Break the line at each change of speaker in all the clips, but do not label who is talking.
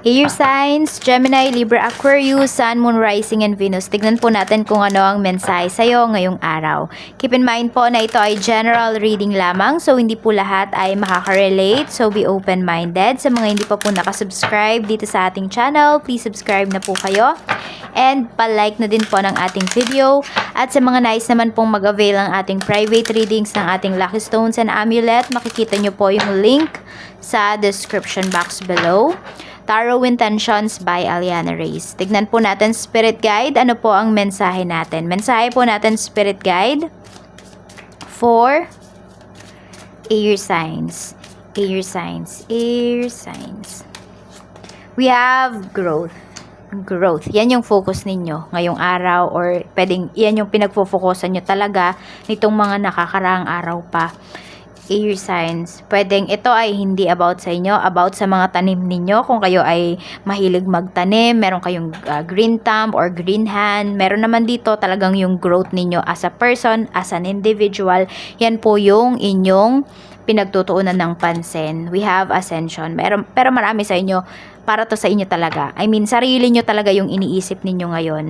Air signs, Gemini, Libra, Aquarius, Sun, Moon, Rising, and Venus. Tignan po natin kung ano ang mensahe sa'yo ngayong araw. Keep in mind po na ito ay general reading lamang, so hindi po lahat ay makaka-relate. So be open-minded. Sa mga hindi pa po nakasubscribe dito sa ating channel, please subscribe na po kayo. And palike na din po ng ating video. At sa mga nice naman pong mag-avail ng ating private readings ng ating Lucky Stones and Amulet, makikita nyo po yung link sa description box below. Tarot Intentions by Aliana Reyes. Tignan po natin Spirit Guide. Ano po ang mensahe natin? Mensahe po natin Spirit Guide for air signs. Air signs. Air signs. We have growth. Growth. Yan yung focus ninyo ngayong araw or pwedeng yan yung pinagfo-focusan nyo talaga nitong mga nakakaraang araw pa air signs. Pwedeng ito ay hindi about sa inyo, about sa mga tanim ninyo. Kung kayo ay mahilig magtanim, meron kayong uh, green thumb or green hand, meron naman dito talagang yung growth ninyo as a person, as an individual. Yan po yung inyong pinagtutuunan ng pansin. We have ascension. Pero, pero marami sa inyo, para to sa inyo talaga. I mean, sarili nyo talaga yung iniisip ninyo ngayon.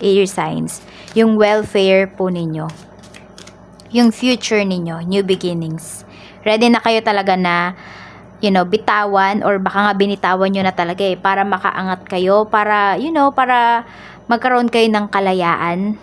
Air signs. Yung welfare po ninyo yung future ninyo, new beginnings. Ready na kayo talaga na, you know, bitawan or baka nga binitawan nyo na talaga eh, para makaangat kayo, para, you know, para magkaroon kayo ng kalayaan,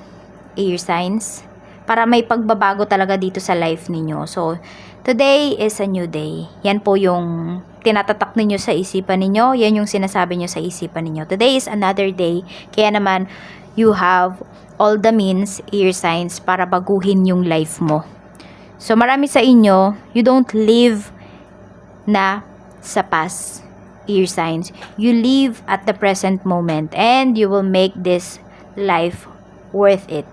air signs, para may pagbabago talaga dito sa life ninyo. So, today is a new day. Yan po yung tinatatak ninyo sa isipan ninyo, yan yung sinasabi nyo sa isipan ninyo. Today is another day, kaya naman, you have all the means, air signs, para baguhin yung life mo. So, marami sa inyo, you don't live na sa past, air signs. You live at the present moment and you will make this life worth it.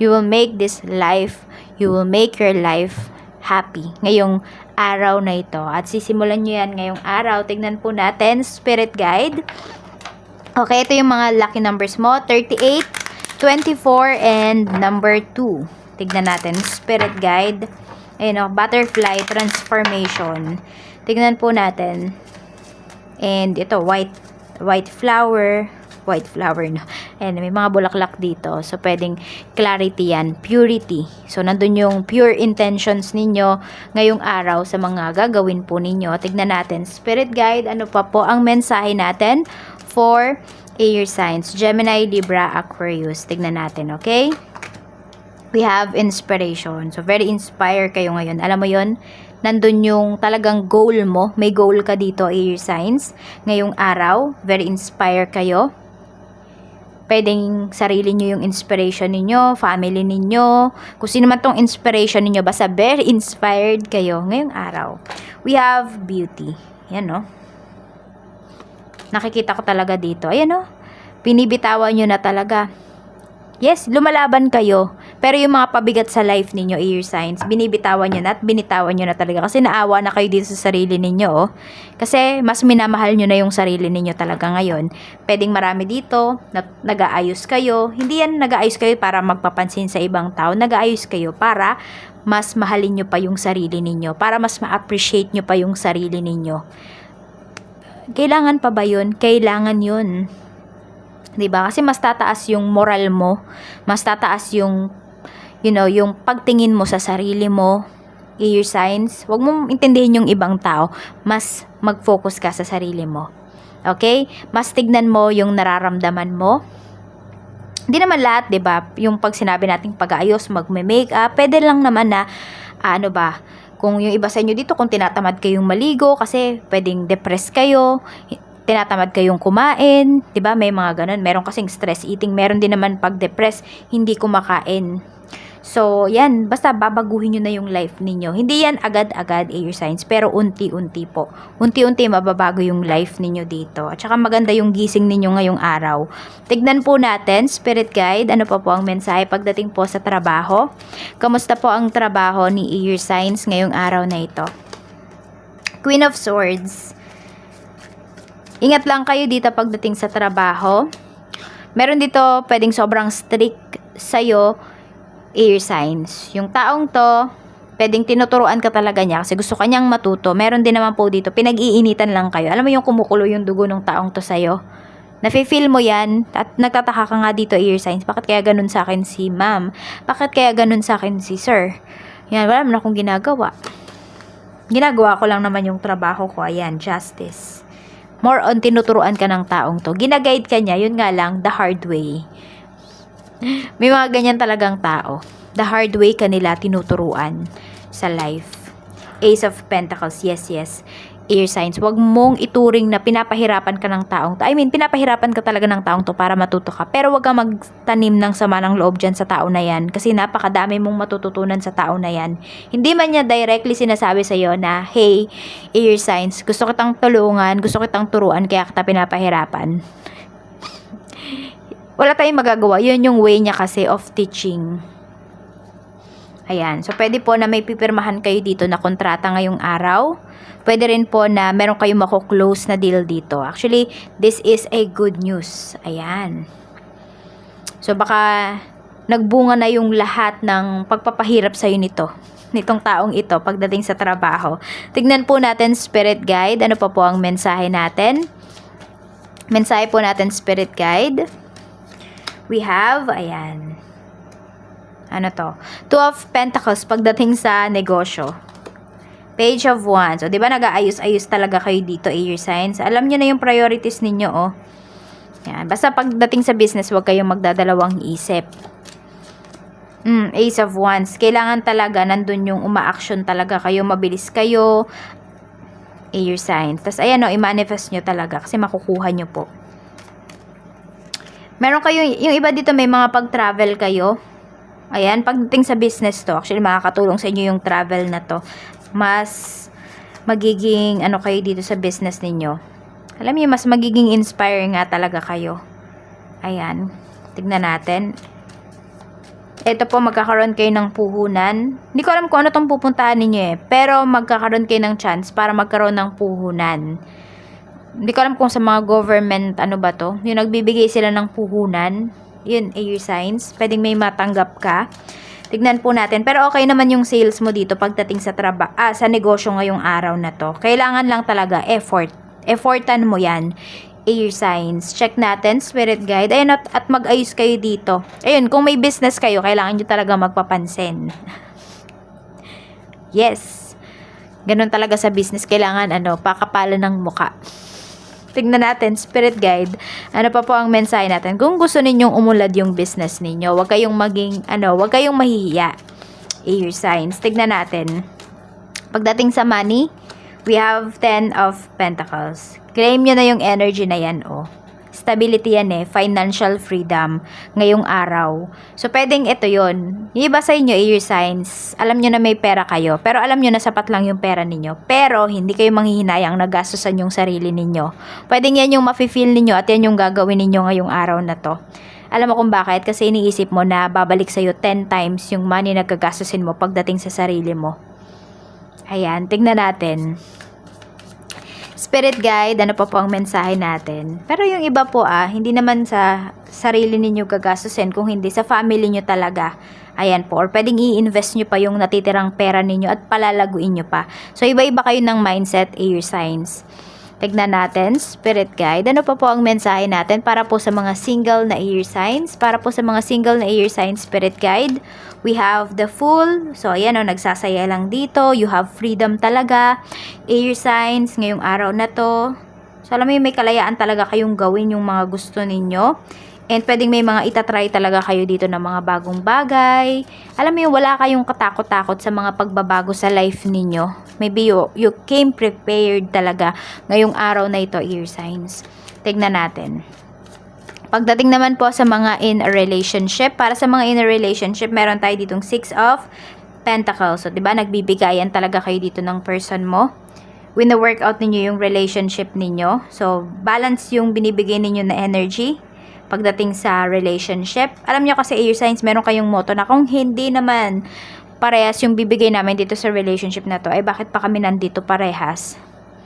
You will make this life, you will make your life happy ngayong araw na ito. At sisimulan nyo yan ngayong araw. Tignan po natin, spirit guide. Okay, ito yung mga lucky numbers mo. 38, 24, and number 2. Tignan natin. Spirit guide. Ayun o, butterfly transformation. Tignan po natin. And ito, white white flower. White flower, no? And may mga bulaklak dito. So, pwedeng clarity yan. Purity. So, nandun yung pure intentions ninyo ngayong araw sa mga gagawin po ninyo. Tignan natin. Spirit guide, ano pa po ang mensahe natin for air signs. Gemini, Libra, Aquarius. Tignan natin, okay? We have inspiration. So, very inspired kayo ngayon. Alam mo yon nandun yung talagang goal mo. May goal ka dito, air signs. Ngayong araw, very inspired kayo. Pwedeng sarili nyo yung inspiration ninyo, family ninyo, kung sino man tong inspiration ninyo, basta very inspired kayo ngayong araw. We have beauty. Yan, no? Nakikita ko talaga dito. Ayan, no? Binibitawan nyo na talaga. Yes, lumalaban kayo. Pero yung mga pabigat sa life ninyo, air signs, binibitawan nyo na at binitawan nyo na talaga. Kasi naawa na kayo dito sa sarili ninyo, oh. Kasi mas minamahal nyo na yung sarili ninyo talaga ngayon. Pwedeng marami dito, na, nag-aayos kayo. Hindi yan nag-aayos kayo para magpapansin sa ibang tao. Nag-aayos kayo para mas mahalin nyo pa yung sarili ninyo. Para mas ma-appreciate nyo pa yung sarili ninyo. Kailangan pa ba yun? Kailangan yun. 'di ba? Kasi mas tataas yung moral mo, mas tataas yung you know, yung pagtingin mo sa sarili mo, your signs. Huwag mo intindihin yung ibang tao, mas mag-focus ka sa sarili mo. Okay? Mas tignan mo yung nararamdaman mo. Hindi naman lahat, 'di ba? Yung pag sinabi nating pag-aayos, magme-makeup, pwede lang naman na ah, ano ba, kung yung iba sa inyo dito, kung tinatamad kayong maligo kasi pwedeng depressed kayo, tinatamad kayong kumain, 'di ba? May mga ganun. Meron kasing stress eating, meron din naman pag depressed, hindi kumakain. So, yan, basta babaguhin nyo na yung life ninyo. Hindi yan agad-agad air signs, pero unti-unti po. Unti-unti mababago yung life ninyo dito. At saka maganda yung gising ninyo ngayong araw. Tignan po natin, Spirit Guide, ano pa po ang mensahe pagdating po sa trabaho. Kamusta po ang trabaho ni air signs ngayong araw na ito? Queen of Swords. Ingat lang kayo dito pagdating sa trabaho. Meron dito pwedeng sobrang strict sa'yo, air signs. Yung taong to, pwedeng tinuturuan ka talaga niya kasi gusto kanyang matuto. Meron din naman po dito, pinag-iinitan lang kayo. Alam mo yung kumukulo yung dugo ng taong to sa'yo? Nafe-feel mo yan at nagtataka ka nga dito ear signs. Bakit kaya ganun sa akin si ma'am? Bakit kaya ganun sa akin si sir? Yan, wala naman akong ginagawa. Ginagawa ko lang naman yung trabaho ko. Ayan, justice. More on tinuturuan ka ng taong to. Ginaguide ka niya, yun nga lang, the hard way. May mga ganyan talagang tao. The hard way kanila tinuturuan sa life. Ace of Pentacles, yes, yes. Air signs, wag mong ituring na pinapahirapan ka ng taong to. I mean, pinapahirapan ka talaga ng taong to para matuto ka. Pero wag kang magtanim ng sama ng loob dyan sa tao na yan. Kasi napakadami mong matututunan sa tao na yan. Hindi man niya directly sinasabi sa'yo na, Hey, air signs, gusto kitang tulungan, gusto kitang turuan, kaya kita pinapahirapan wala tayong magagawa. Yun yung way niya kasi of teaching. Ayan. So, pwede po na may pipirmahan kayo dito na kontrata ngayong araw. Pwede rin po na meron kayong mako-close na deal dito. Actually, this is a good news. Ayan. So, baka nagbunga na yung lahat ng pagpapahirap sa'yo nito. Nitong taong ito pagdating sa trabaho. Tignan po natin spirit guide. Ano pa po ang mensahe natin? Mensahe po natin spirit guide we have, ayan, ano to? Two of Pentacles pagdating sa negosyo. Page of Wands. O, di ba nag-aayos-ayos talaga kayo dito, air signs? Alam nyo na yung priorities ninyo, oh. Yan. Basta pagdating sa business, huwag kayong magdadalawang isip. Mm, Ace of Wands. Kailangan talaga, nandun yung uma-action talaga kayo, mabilis kayo, air signs. Tapos, ayan, o, i-manifest nyo talaga kasi makukuha nyo po. Meron kayo, yung iba dito may mga pag-travel kayo. Ayan, pagdating sa business to, actually makakatulong sa inyo yung travel na to. Mas magiging ano kayo dito sa business ninyo. Alam niyo, mas magiging inspire nga talaga kayo. Ayan, tignan natin. Ito po, magkakaroon kayo ng puhunan. Hindi ko alam kung ano tong pupuntahan ninyo eh. Pero magkakaroon kayo ng chance para magkaroon ng puhunan hindi ko alam kung sa mga government, ano ba to, yung nagbibigay sila ng puhunan, yun, air signs, pwedeng may matanggap ka. Tignan po natin. Pero okay naman yung sales mo dito pagdating sa traba ah, sa negosyo ngayong araw na to. Kailangan lang talaga effort. Effortan mo yan. Air signs. Check natin, spirit guide. Ayun, at, at mag-ayos kayo dito. Ayun, kung may business kayo, kailangan nyo talaga magpapansin. yes. Ganun talaga sa business. Kailangan, ano, pakapalan ng muka tignan natin, spirit guide, ano pa po ang mensahe natin. Kung gusto ninyong umulad yung business ninyo, wag kayong maging, ano, wag kayong mahihiya. Air signs. Tignan natin. Pagdating sa money, we have 10 of pentacles. Claim nyo na yung energy na yan, oh stability yan eh, financial freedom ngayong araw. So, pwedeng ito yon Yung iba sa inyo, air signs, alam nyo na may pera kayo, pero alam nyo na sapat lang yung pera ninyo. Pero, hindi kayo manghihinayang nagastusan yung sarili ninyo. Pwedeng yan yung mafe-feel ninyo at yan yung gagawin ninyo ngayong araw na to. Alam mo kung bakit? Kasi iniisip mo na babalik sa'yo 10 times yung money na gagastusin mo pagdating sa sarili mo. Ayan, tignan natin. Spirit guide, ano pa po ang mensahe natin. Pero yung iba po ah, hindi naman sa sarili ninyo gagastusin, kung hindi sa family nyo talaga. Ayan po. Or pwedeng i-invest nyo pa yung natitirang pera ninyo at palalaguin nyo pa. So, iba-iba kayo ng mindset, air signs. Tignan natin, spirit guide. Ano pa po ang mensahe natin para po sa mga single na air signs? Para po sa mga single na air signs, spirit guide, we have the full. So, ayan o, nagsasaya lang dito. You have freedom talaga. Air signs, ngayong araw na to. So, alam mo may kalayaan talaga kayong gawin yung mga gusto ninyo. And pwedeng may mga itatry talaga kayo dito ng mga bagong bagay. Alam mo yung wala kayong katakot-takot sa mga pagbabago sa life ninyo. Maybe you, you came prepared talaga ngayong araw na ito, ear signs. Tignan natin. Pagdating naman po sa mga in a relationship, para sa mga in a relationship, meron tayo ditong 6 of Pentacles. So, di ba, nagbibigayan talaga kayo dito ng person mo. When na-workout ninyo yung relationship ninyo. So, balance yung binibigay ninyo na energy pagdating sa relationship. Alam nyo kasi air signs, meron kayong motto na kung hindi naman parehas yung bibigay namin dito sa relationship na to, ay bakit pa kami nandito parehas?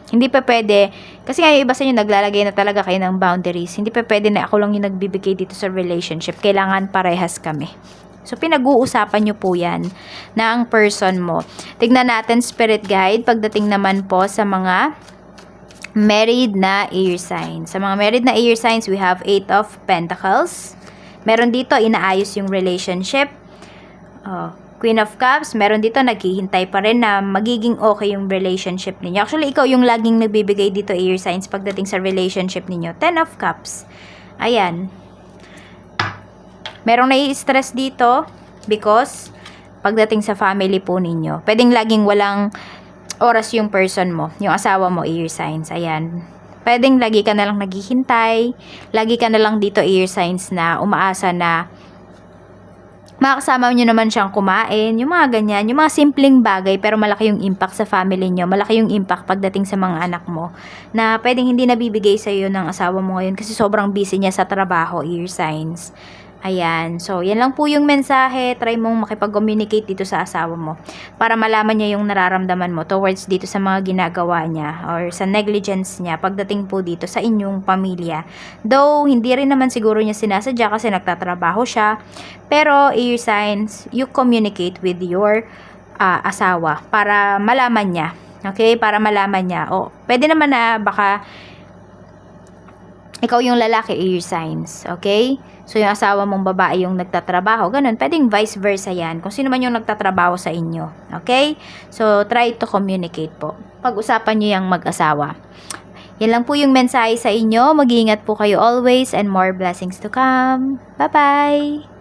Hindi pa pwede, kasi nga yung iba sa inyo naglalagay na talaga kayo ng boundaries. Hindi pa pwede na ako lang yung nagbibigay dito sa relationship. Kailangan parehas kami. So, pinag-uusapan nyo po yan na ang person mo. Tignan natin spirit guide pagdating naman po sa mga married na air signs. Sa mga married na air signs, we have Eight of Pentacles. Meron dito, inaayos yung relationship. Oh, Queen of Cups, meron dito naghihintay pa rin na magiging okay yung relationship ninyo. Actually, ikaw yung laging nagbibigay dito air signs pagdating sa relationship ninyo. Ten of Cups. Ayan. Merong nai-stress dito because pagdating sa family po ninyo. Pwedeng laging walang oras yung person mo, yung asawa mo, air signs. Ayan. Pwedeng lagi ka na lang naghihintay, lagi ka na lang dito air signs na umaasa na makakasama nyo naman siyang kumain, yung mga ganyan, yung mga simpleng bagay pero malaki yung impact sa family nyo, malaki yung impact pagdating sa mga anak mo na pwedeng hindi nabibigay sa iyo ng asawa mo ngayon kasi sobrang busy niya sa trabaho, ear signs. Ayan. So, yan lang po yung mensahe. Try mong makipag-communicate dito sa asawa mo para malaman niya yung nararamdaman mo towards dito sa mga ginagawa niya or sa negligence niya pagdating po dito sa inyong pamilya. Though, hindi rin naman siguro niya sinasadya kasi nagtatrabaho siya. Pero, ear signs, you communicate with your ah, asawa para malaman niya. Okay? Para malaman niya. O, pwede naman na baka ikaw yung lalaki, ear signs. Okay? So, yung asawa mong babae yung nagtatrabaho. Ganun. Pwedeng vice versa yan. Kung sino man yung nagtatrabaho sa inyo. Okay? So, try to communicate po. Pag-usapan nyo yung mag-asawa. Yan lang po yung mensahe sa inyo. Mag-iingat po kayo always and more blessings to come. Bye-bye!